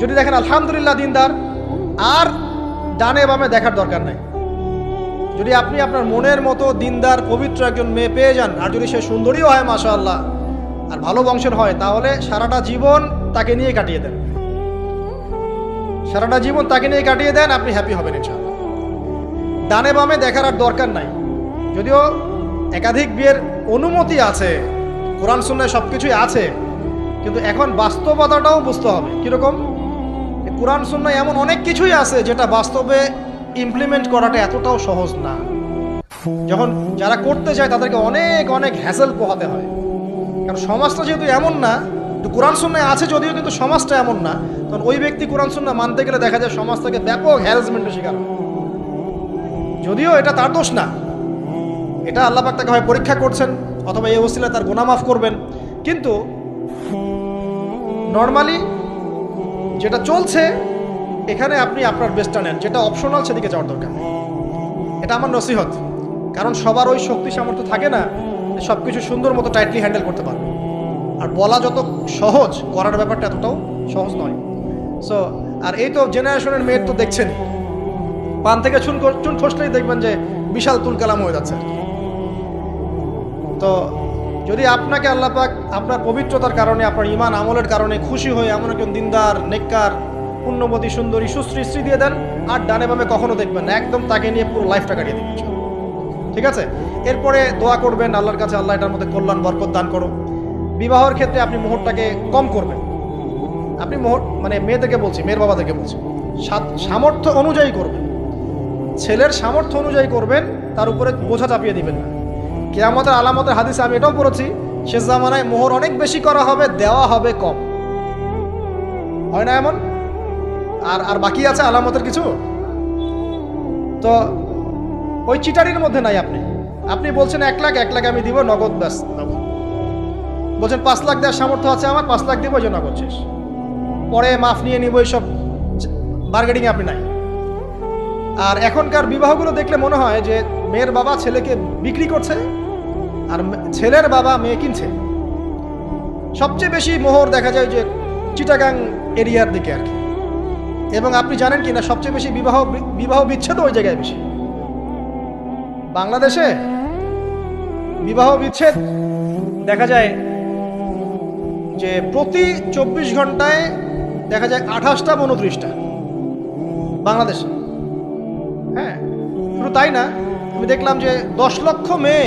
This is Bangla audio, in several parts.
যদি দেখেন আলহামদুলিল্লাহ দিনদার, আর ডানে বামে দেখার দরকার নাই। যদি আপনি আপনার মনের মতো দিনদার, পবিত্র একজন মেয়ে পেয়ে যান, আর যদি সে সুন্দরীও হয় মাশা আল্লাহ আর ভালো বংশের হয়, তাহলে সারাটা জীবন তাকে নিয়ে কাটিয়ে দেন। সারাটা জীবন তাকে নিয়ে কাটিয়ে দেন, আপনি হ্যাপি হবেন ইনশাআল্লাহ। ডানে বামে দেখার আর দরকার নাই। যদিও একাধিক বিয়ের অনুমতি আছে, কোরআন শুনলে সব কিছুই আছে, কিন্তু এখন বাস্তবতাটাও বুঝতে হবে। কীরকম? কোরআন শুননায় এমন অনেক কিছুই আছে যেটা বাস্তবে ইমপ্লিমেন্ট করাটা এতটাও সহজ না। যখন যারা করতে চায় তাদেরকে অনেক অনেক হ্যাসেল পোহাতে হয়। কারণ সমাজটা যেহেতু এমন না কোরআন শুননায় আছে যদিও কিন্তু সমাজটা এমন না। কারণ ওই ব্যক্তি কোরআন শুননা মানতে গেলে দেখা যায় সমাজ থেকে ব্যাপক হ্যারাসমেন্টের শিকার যদিও এটা তার দোষ না। এটা আল্লাহ পাক তাকে হয় পরীক্ষা করছেন, অথবা এই অবস্থায় তার গুনাহ মাফ করবেন। কিন্তু নর্মালি যেটা চলছে, এখানে আপনি আপনার বেস্টটা নেন। যেটা অপশনাল সেদিকে যাওয়ার দরকার এটা আমার নসিহত। কারণ সবার ওই শক্তি সামর্থ্য থাকে না সব কিছু সুন্দর মতো টাইটলি হ্যান্ডেল করতে পারবে। আর বলা যত সহজ, করার ব্যাপারটা এতটাও সহজ নয়। সো আর এই তো জেনারেশনের মেয়ের তো দেখছেন। পান থেকে চুন চুন খসলেই দেখবেন যে বিশাল তুল কালাম হয়ে যাচ্ছে। তো যদি আপনাকে আল্লাহ পাক আপনার পবিত্রতার কারণে, আপনার ইমান আমলের কারণে খুশি হয়ে এমন একজন দিনদার, নেককার, পুণ্যবতী, সুন্দরী, সুশ্রী স্ত্রী দিয়ে দেন, আর ডানে বামে কখনো দেখবেন একদম তাকে নিয়ে পুরো লাইফটা কাটিয়ে দিবেন ঠিক আছে? এরপরে দোয়া করবেন, আল্লাহর কাছে আল্লাহ এটার মধ্যে কল্যাণ, বরকত দান করো বিবাহের ক্ষেত্রে আপনি মোহরটাকে কম করবেন। আপনি মোহর মানে মেয়েদেরকে বলছি, মেয়ের বাবাদেরকে বলছি সামর্থ্য অনুযায়ী করবেন। ছেলের সামর্থ্য অনুযায়ী করবেন, তার উপরে বোঝা চাপিয়ে দিবেন না। কেয়ামতের আলামতের হাদিসে আমি এটাও পড়েছি শেষ জামানায় মোহর অনেক বেশি করা হবে, দেওয়া হবে কম। হয় না এমন? আর আর বাকি আছে আলামতের কিছু? তো ওই চিটারির মধ্যে নাই আপনি। আপনি বলছেন এক লাখ এক লাখ আমি দিব, নগদ ব্যাস, নগদ। বলছেন পাঁচ লাখ দেওয়ার সামর্থ্য আছে আমার, পাঁচ লাখ দিব ওই জন্য নগদ শেষ। পরে মাফ নিয়ে নিব, এইসব বার্গেটিং আপনি নাই। আর এখনকার বিবাহগুলো দেখলে মনে হয় যে মেয়ের বাবা ছেলেকে বিক্রি করছে আর ছেলের বাবা মেয়ে কিনছে। সবচেয়ে বেশি মোহর দেখা যায় যে চিটাগাং এরিয়ার দিকে আর কি। এবং আপনি জানেন কি না সবচেয়ে বেশি বিবাহ বিবাহ বিচ্ছেদ ওই জায়গায় বেশি। বাংলাদেশে বিবাহ বিচ্ছেদ দেখা যায় যে প্রতি চব্বিশ ঘন্টায় দেখা যায় আঠাশটা উনত্রিশটা। বাংলাদেশে। হ্যাঁ শুধু তাই না, আমি দেখলাম যে দশ লক্ষ মেয়ে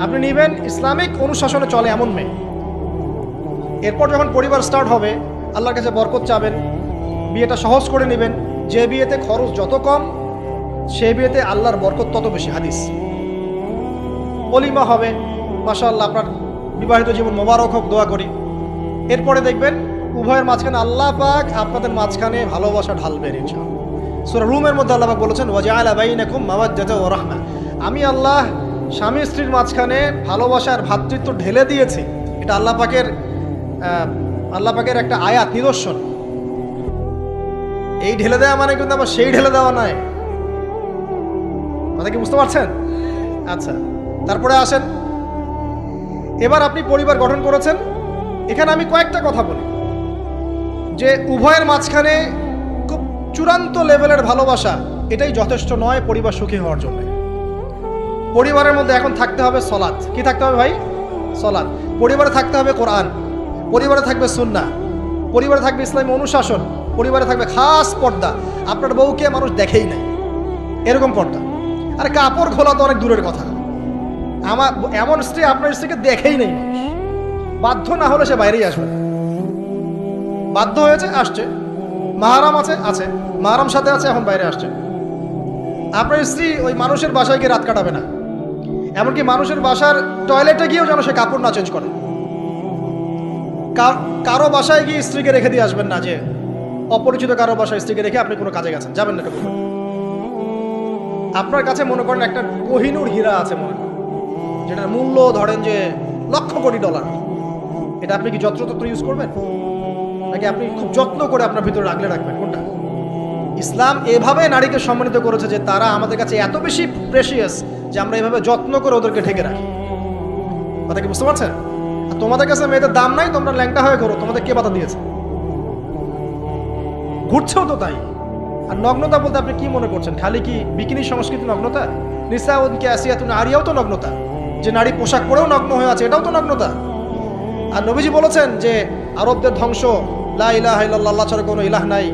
আপনি নেবেন, ইসলামিক অনুশাসনে চলে এমন মেয়ে। এরপর যখন পরিবার স্টার্ট হবে, আল্লাহর কাছে বরকত চাবেন, বিয়েটা সহজ করে নেবেন, যে বিয়েতে খরচ যত কম, সে বিয়েতে আল্লাহর বরকত তত বেশি। হাদিস। অলিমা হবে মাশা আল্লাহ আপনার বিবাহিত জীবন মোবারক হোক, দোয়া করি। এরপরে দেখবেন, উভয়ের মাঝখানে আল্লাহ পাক আপনাদের মাঝখানে ভালোবাসা ঢালবেন, ইনশাআল্লাহ। সূরা রুমের মধ্যে আল্লাহ পাক বলেছেন ওয়াজআলা বাইনাকুম মাওয়াজ্জাতা ওয়া রাহমা। আমি আল্লাহ স্বামী স্ত্রীর মাঝখানে ভালোবাসার ভ্রাতৃত্ব ঢেলে দিয়েছি, এটা আল্লাহ পাকের আল্লাহ পাকের একটা আয়াত, নিদর্শন। এই ঢেলে দেওয়া মানে কিন্তু আমার সেই ঢেলে দেওয়া নয়। কথা কি বুঝতে পারছেন? আচ্ছা তারপরে আসেন। এবার আপনি পরিবার গঠন করেছেন। এখানে আমি কয়েকটা কথা বলি। যে উভয়ের মাঝখানে খুব চূড়ান্ত লেভেলের ভালোবাসা, এটাই যথেষ্ট নয় পরিবার সুখী হওয়ার জন্য। পরিবারের মধ্যে এখন থাকতে হবে সলাদ কি থাকতে হবে ভাই? সলাদ পরিবারে থাকতে হবে কোরআন। পরিবারে থাকবে সুন্না। পরিবারে থাকবে ইসলামী অনুশাসন। পরিবারে থাকবে খাস পর্দা। আপনার বউকে মানুষ দেখেই নাই। এরকম পর্দা। আর কাপড় খোলা তো অনেক দূরের কথা। আমার এমন স্ত্রী আপনার স্ত্রীকে দেখেই নেই বাধ্য না হলে সে বাইরেই আসবে। বাধ্য হয়েছে, আসছে। মাহারাম আছে আছে। মাহারাম সাথে আছে, এখন বাইরে আসছে। আপনার স্ত্রী ওই মানুষের বাসায় গিয়ে রাত কাটাবে না। এমনকি মানুষের বাসার টয়লেটে গিয়েও যেন সে কাপড় না চেঞ্জ করে। কারও বাসায় গিয়ে স্ত্রীকে রেখে দিয়ে আসবেন না যে, অপরিচিত কারও বাসায় স্ত্রীকে রেখে আপনি কোনো কাজে গেছেন। যাবেন না আপনার কাছে মনে করেন একটা কোহিনুর হীরা আছে মনে করেন, যেটার মূল্য ধরেন যে লক্ষ কোটি ডলার এটা আপনি কি যত্রতত্র ইউজ করবেন? নাকি আপনি খুব যত্ন করে আপনার ভিতরে রাখলে রাখবেন? কোনটা? ইসলাম এভাবে নারীকে সম্মানিত করেছে যে তারা আমাদের কাছে এত বেশি প্রেশিয়াস যে আমরা এভাবে যত্ন করে ওদেরকে ঢেকে রাখি। কথা কি বুঝতে পারছেন? তোমাদের কাছে মেয়েদের দাম নাই, তোমরা ল্যাংটা হয়ে করো তোমাদের কে বাধা দিয়েছে? ঘুরছেও তো তাই। আর নগ্নতা বলতে আপনি কি মনে করছেন? খালি কি বিকিনি সংস্কৃতি নগ্নতা? নিসা উনকে আসিয়া তুমি আরিয়াও তো নগ্নতা। যে নারী পোশাক পরেও নগ্ন হয়ে আছে, এটাও তো নগ্নতা। আর নবীজি বলেছেন যে, আরবদের ধ্বংস, লা ইলাহা ইল্লাল্লাহ ছাড়া কোনো ইলাহ নাই।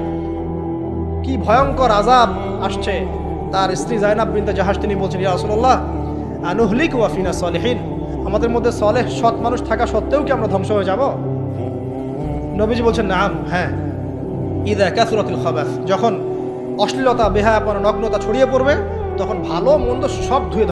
কি ভয়ঙ্কর আজাব আসছে। তার স্ত্রী জায়নাব বিনতে জাহাজ তিনি বলছেন, ইয়া রাসূলুল্লাহ, আনুহলিক ওয়াফিনা সলেহীন। আমাদের মধ্যে সলেহ সৎ মানুষ থাকা সত্ত্বেও কি আমরা ধ্বংস হয়ে যাব? নবীজি বলছেন, নাম হ্যাঁ। ইদা ক্যাসুরাতুল খাবাস, যখন অশ্লীলতা, বেহায়াপনা, নগ্নতা ছড়িয়ে পড়বে, তখন ভালো মন্দ সব ধুয়ে